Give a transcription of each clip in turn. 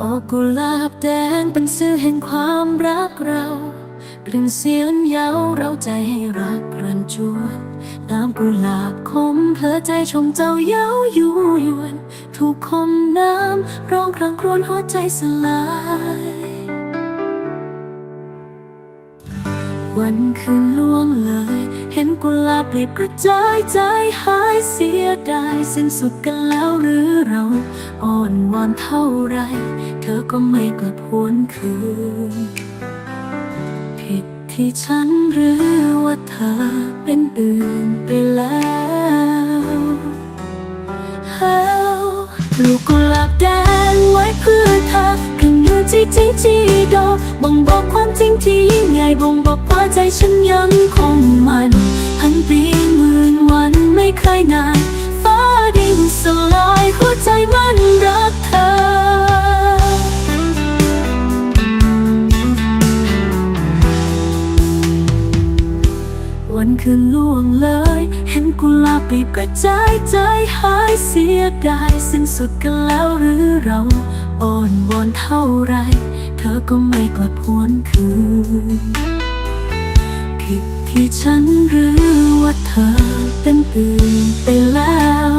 ออกกุหลาบแดงเป็นสื่อแห่งความรักเรากลิ่นเสียงเย้าเราใจให้รักรันจวนน้ำกุหลาบคมเพลอใจชมเจ้าเย้ายูยวนถูกคมน้ำร้องครางครวญหัวใจสลาย วันคืนล่วงเลย เห็นกุหลาบเปลี่ยกระจายใจหายเสียดายสิ้นสุดกันแล้วหรือเรา อ่อนวอนเท่าไร เธอก็ไม่กลับหวนคืน ผิดที่ฉันหรือว่าเธอเป็นอื่นไปแล้ว กันอยู่ที่จริงที่ดอบ่งบอกความจริงที่ยิ่งใหญ่บ่งบอกว่าใจฉันยังคงมันพันปีหมื่นวันไม่เคยนานฟ้าดินสลายหัวใจมันรักเธอ วันคืนล่วงเลย เห็นกุหลาบปีบกระจายใจหายเสียดายสิ้นสุดกันแล้วหรือเรา อ่อนวอนเท่าไร เธอก็ไม่กลับหวนคืนผิดที่ฉันหรือว่าเธอเป็นอื่นไปแล้ว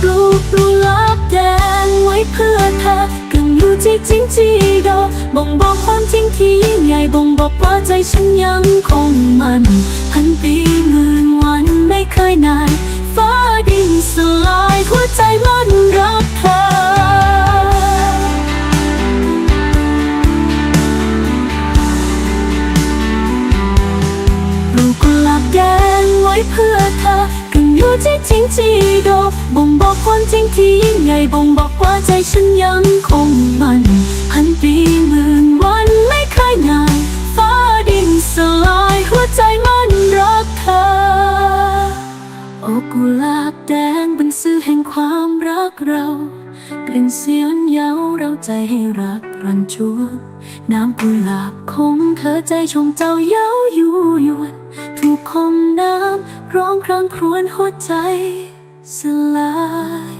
ปลูกกุหลาบแดงไว้เพื่อเธอกังอยู่ที่จริงที่ดอบ่งบอกความจริงที่ยิ่งใหญ่บ่งบอกว่าใจฉันยังคงมันพันปีหมื่นวันไม่เคยนาน เพื่อเธอกันอยู่ที่จริงที่ดบ่งบอกความจริงที่ยิ่งใหญ่บ่งบอกว่าใจฉันยังคงมันพันปีหมื่นวันไม่เคยนานฟ้าดินสลายหัวใจมันรักเธอโอกุลาบแดงเป็นสื่อแห่งความรักเรากลิ่นเสียงเย้าเราใจให้รักรันจวน้ำกุหลาบคงเธอใจชมเจ้าเย้ายูยวนถูกคมน้ำ ร้องครางครวญหัวใจสลาย